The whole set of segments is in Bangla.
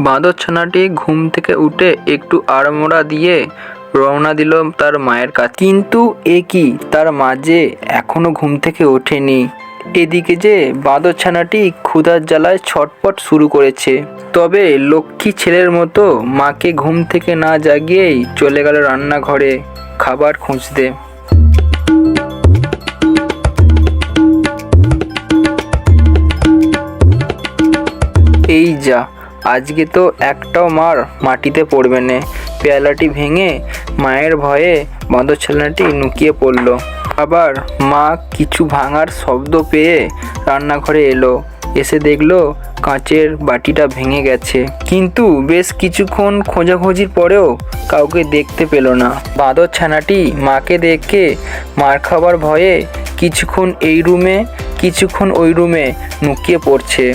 বাঁদর ছানাটি ঘুম থেকে উঠে একটু আড়মোড়া দিয়ে রওনা দিল তার মায়ের কাছে। কিন্তু এ কি? তার মা যে এখনও ঘুম থেকে ওঠেনি। এদিকে যে বাঁদর ছানাটি ক্ষুধার জ্বালায় ছটপট শুরু করেছে। তবে লক্ষ্মী ছেলের মতো মাকে ঘুম থেকে না জাগিয়েই চলে গেল রান্নাঘরে খাবার খুঁজতে। এই যা আজকে তো একটাও মার মাটিতে পড়বে না। পেয়ালাটি ভেঙে মায়ের ভয়ে বাঁদর ছেলেটি নুকিয়ে পড়ল। আবার মা কিছু ভাঙার শব্দ পেয়ে রান্নাঘরে এলো। এসে দেখল কাঁচের বাটিটা ভেঙে গেছে। কিন্তু বেশ কিছুক্ষণ খোঁজাখুঁজির পরেও কাউকে দেখতে পেল না। বাঁদর ছানাটি মাকে দেখে মার খাবার ভয়ে কিছুক্ষণ এই রুমে, কিছুক্ষণ ওই রুমে নুকিয়ে পড়ছে।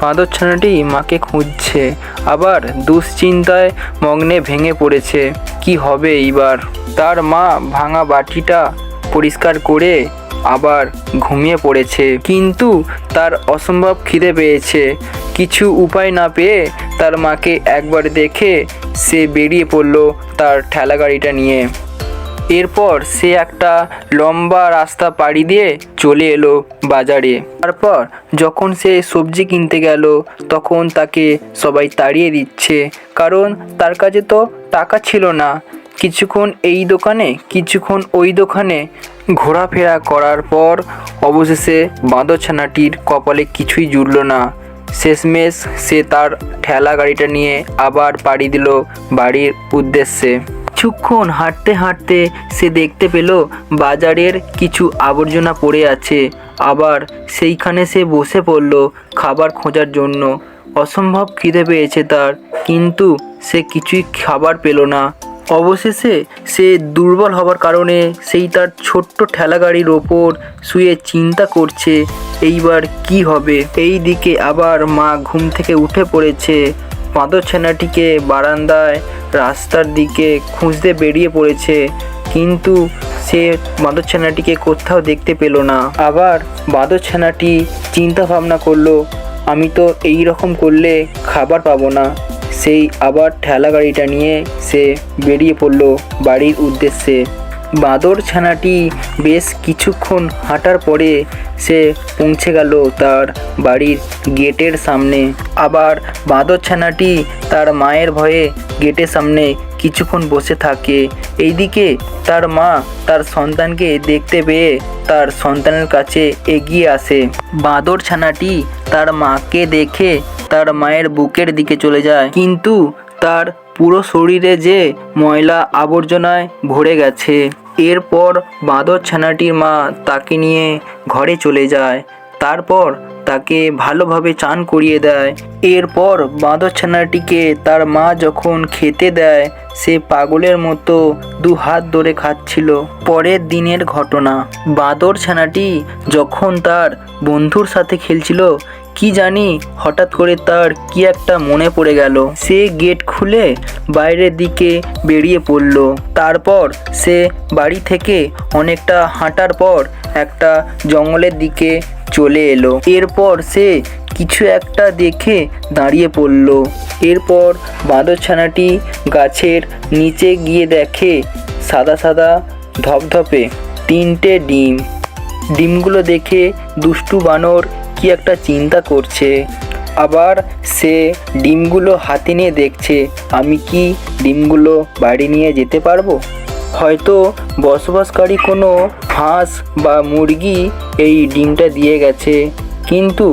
বাঁদর ছানাটি মাকে খুঁজছে। আবার দুশ্চিন্তায় মগ্নে ভেঙে পড়েছে। কি হবে এইবার? তার মা ভাঙা বাটিটা পরিষ্কার করে আবার ঘুমিয়ে পড়েছে। কিন্তু তার অসম্ভব খিদে পেয়েছে। কিছু উপায় না পেয়ে তার মাকে একবার দেখে সে বেরিয়ে পড়ল তার ঠেলা গাড়িটা নিয়ে। এরপর সে একটা লম্বা রাস্তা পাড়ি দিয়ে চলে এলো বাজারে। তারপর যখন সে সবজি কিনতে গেল, তখন তাকে সবাই তাড়িয়ে দিচ্ছে, কারণ তার কাছে তো টাকা ছিল না। কিছুক্ষণ এই দোকানে, কিছুক্ষণ ওই দোকানে ঘোরাফেরা করার পর অবশেষে বাঁদর ছানাটির কপালে কিছুই জুড়ল না। শেষমেশ সে তার ঠেলা গাড়িটা নিয়ে আবার পাড়ি দিল বাড়ির উদ্দেশ্যে। কিছুক্ষণ হাঁটতে হাঁটতে সে দেখতে পেল বাজারের কিছু আবর্জনা পড়ে আছে। আবার সেইখানে সে বসে পড়ল খাবার খোঁজার জন্য। অসম্ভব খিদে পেয়েছে তার, কিন্তু সে কিছুই খাবার পেল না। অবশেষে সে দুর্বল হবার কারণে সেই তার ছোট্ট ঠেলা গাড়ির ওপর শুয়ে চিন্তা করছে, এইবার কি হবে? এই দিকে আবার মা ঘুম থেকে উঠে পড়েছে। বাঁদর ছানাটিকে বারান্দায় রাস্তার দিকে খুঁজতে বেরিয়ে পড়েছে, কিন্তু সে বাঁদর ছানাটিকে কোথাও দেখতে পেল না। আবার বাঁদর ছানাটি চিন্তা ভাবনা করল, আমি তো এই রকম করলে খাবার পাবো না। সেই আবার ঠেলা গাড়িটা নিয়ে সে বেরিয়ে পড়ল বাড়ির উদ্দেশ্যে। বাঁদর ছানাটি বেশ কিছুক্ষণ হাঁটার পরে সে পৌঁছে গেল তার বাড়ির গেটের সামনে। আবার বাঁদর ছানাটি তার মায়ের ভয়ে গেটের সামনে কিছুক্ষণ বসে থাকে। এইদিকে তার মা তার সন্তানকে দেখতে পেয়ে তার সন্তানের কাছে এগিয়ে আসে। বাঁদর ছানাটি তার মাকে দেখে তার মায়ের বুকের দিকে চলে যায়। কিন্তু তার পুরো শরীরে যে ময়লা আবর্জনায় ভরে গেছে। এরপর বাঁদর ছানাটির মা তাকে নিয়ে ঘরে চলে যায়। তারপর তাকে ভালোভাবে চান করিয়ে দেয়। এরপর বাঁদর ছানাটিকে তার মা যখন খেতে দেয়, সে পাগলের মতো দু হাত ধরে খাচ্ছিল। পরের দিনের ঘটনা। বাঁদর ছানাটি যখন তার বন্ধুর সাথে খেলছিল কি জানি, হঠাৎ করে তার কি একটা মনে পড়ে গেল। সে গেট খুলে বাইরের দিকে বেরিয়ে পড়ল। তারপর সে বাড়ি থেকে অনেকটা হাঁটার পর একটা জঙ্গলের দিকে চলে এলো। এরপর সে কিছু একটা দেখে দাঁড়িয়ে পড়ল। এরপর বাঁদর ছানাটি গাছের নিচে গিয়ে দেখে সাদা সাদা ধপধপে তিনটে ডিম। ডিমগুলো দেখে দুষ্টু বানর কি একটা চিন্তা করছে। আবার সে ডিমগুলো হাতে নিয়ে দেখছে, আমি কি ডিমগুলো বাড়ি নিয়ে যেতে পারব? হয়তো বসবাসকারী কোনো হাঁস বা মুরগি এই ডিমটা দিয়ে গেছে। কিন্তু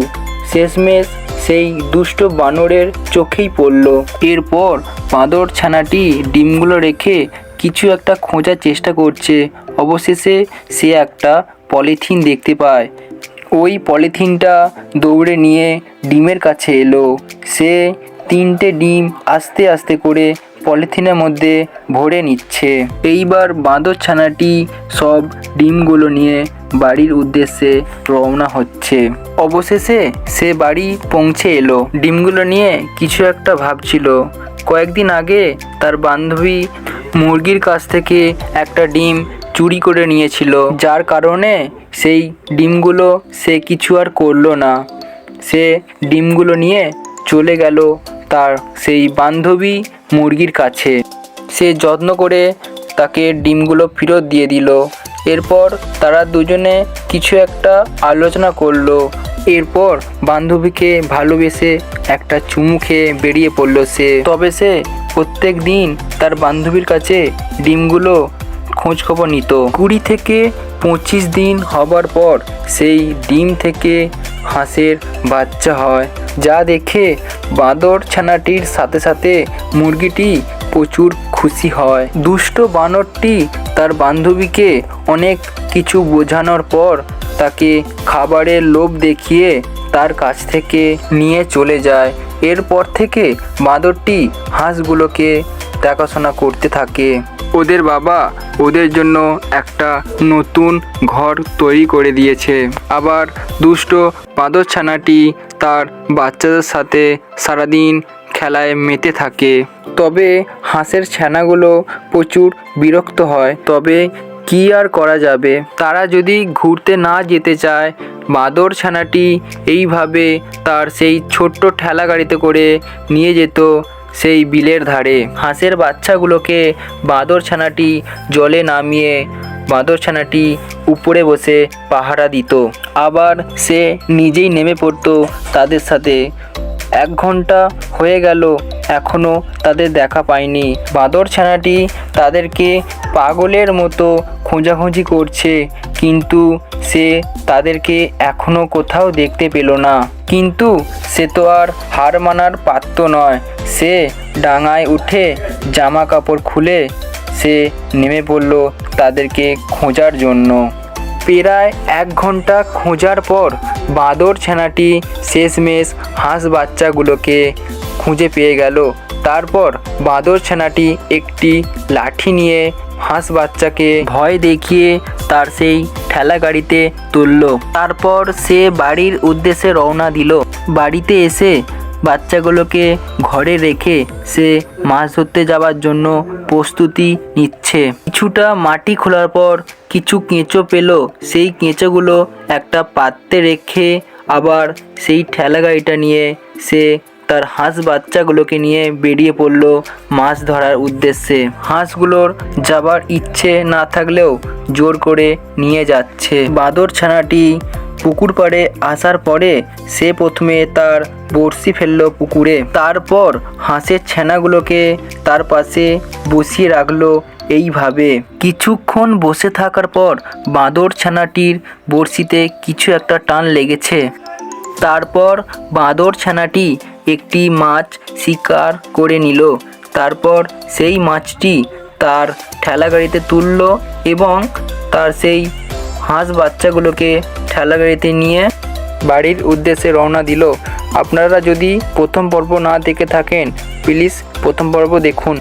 শেষমেশ সেই দুষ্ট বানরের চোখেই পড়ল। এরপর বাঁদর ছানাটি ডিমগুলো রেখে কিছু একটা খোঁজার চেষ্টা করছে। অবশেষে সে একটা পলিথিন দেখতে পায়। ওই পলিথিনটা দৌড়ে নিয়ে ডিমের কাছে এলো। সে তিনটে ডিম আস্তে আস্তে করে পলিথিনের মধ্যে ভরে নিচ্ছে। এইবার বাঁদর ছানাটি সব ডিমগুলো নিয়ে বাড়ির উদ্দেশ্যে রওনা হচ্ছে। অবশেষে সে বাড়ি পৌঁছে এলো। ডিমগুলো নিয়ে কিছু একটা ভাবছিল। কয়েকদিন আগে তার বান্ধবী মুরগির কাছ থেকে একটা ডিম চুরি করে নিয়েছিল, যার কারণে সেই ডিমগুলো সে কিছু আর করল না। সে ডিমগুলো নিয়ে চলে গেল তার সেই বান্ধবী মুরগির কাছে। সে যত্ন করে তাকে ডিমগুলো ফেরত দিয়ে দিল। এরপর তারা দুজনে কিছু একটা আলোচনা করল। এরপর বান্ধবীকে ভালোবেসে একটা চুমু খেয়ে বেরিয়ে পড়ল সে। তবে সে প্রত্যেক দিন তার বান্ধবীর কাছে ডিমগুলো খোঁজ খবর নিত। কুড়ি থেকে পঁচিশ দিন হবার পর সেই ডিম থেকে হাঁসের বাচ্চা হয়। যা দেখে বাঁদর ছানাটির সাথে সাথে মুরগিটি প্রচুর খুশি হয়। দুষ্ট বানরটি তার বান্ধবীকে অনেক কিছু বোঝানোর পর তাকে খাবারের লোভ দেখিয়ে তার কাছ থেকে নিয়ে চলে যায়। এরপর থেকে বাঁদরটি হাঁসগুলোকে দেখাশোনা করতে থাকে। ওদের বাবা ওদের জন্য একটা নতুন ঘর তৈরি করে দিয়েছে। আবার দুষ্ট বাঁদর ছানাটি তার বাচ্চাদের সাথে সারাদিন খেলায় মেতে থাকে। তবে হাঁসের ছানাগুলো প্রচুর বিরক্ত হয়। তবে কি আর করা যাবে? তারা যদি ঘুরতে না যেতে চায়, বাঁদর ছানাটি এইভাবে তার সেই ছোট্ট ঠেলা গাড়িতে করে নিয়ে যেত সেই বিলের ধারে। হাঁসের বাচ্চাগুলোকে বাঁদর ছানাটি জলে নামিয়ে, বাঁদর ছানাটি উপরে বসে পাহারা দিত। আবার সে নিজেই নেমে পড়তো তাদের সাথে। এক ঘণ্টা হয়ে গেল এখনও তাদের দেখা পায়নি। বাঁদর ছানাটি তাদেরকে পাগলের মতো খোঁজাখুঁজি করছে, কিন্তু সে তাদেরকে এখনও কোথাও দেখতে পেল না। কিন্তু সে তো আর হার মানার পাত্র নয়। সে ডাঙায় উঠে জামা কাপড় খুলে সে নেমে পড়ল তাদেরকে খোঁজার জন্য। প্রায় এক ঘণ্টা খোঁজার পর বাঁদর ছানাটি শেষমেশ হাঁস বাচ্চাগুলোকে খুঁজে পেয়ে গেল। তারপর বাঁদর ছানাটি একটি লাঠি নিয়ে হাঁস বাচ্চাকে ভয় দেখিয়ে তার সেই ঠেলা গাড়িতে তুলল। তারপর সে বাড়ির উদ্দেশ্যে রওনা দিল। বাড়িতে এসে বাচ্চাগুলোকে ঘরে রেখে সে মাছ ধরতে যাওয়ার জন্য প্রস্তুতি নিচ্ছে। কিছুটা মাটি খোলার পর কিছু কেঁচো পেল। সেই কেঁচোগুলো একটা পাত্রে রেখে আবার সেই ঠেলা গাড়িটা নিয়ে সে তার হাঁস বাচ্চাগুলোকে নিয়ে বেরিয়ে পড়ল মাছ ধরার উদ্দেশ্যে। হাঁসগুলোর যাবার ইচ্ছে না থাকলেও জোর করে নিয়ে যাচ্ছে। বাদর ছানাটি পুকুর পাড়ে আসার পরে সে প্রথমে তার বড়শি ফেলল পুকুরে। তারপর হাঁসের ছানাগুলোকে তার পাশে বসিয়ে রাখল এইভাবে। কিছুক্ষণ বসে থাকার পর বাঁদর ছানাটির বড়শিতে কিছু একটা টান লেগেছে। তারপর বাঁদর ছানাটি একটি মাছ শিকার করে নিল। তারপর সেই মাছটি তার ঠেলা গাড়িতে তুলল এবং তার সেই হাঁস বাচ্চাগুলোকে ঠেলা গাড়িতে নিয়ে বাড়ির উদ্দেশ্যে রওনা দিল। আপনারা যদি প্রথম পর্ব না দেখে থাকেন প্লিজ প্রথম পর্ব দেখুন।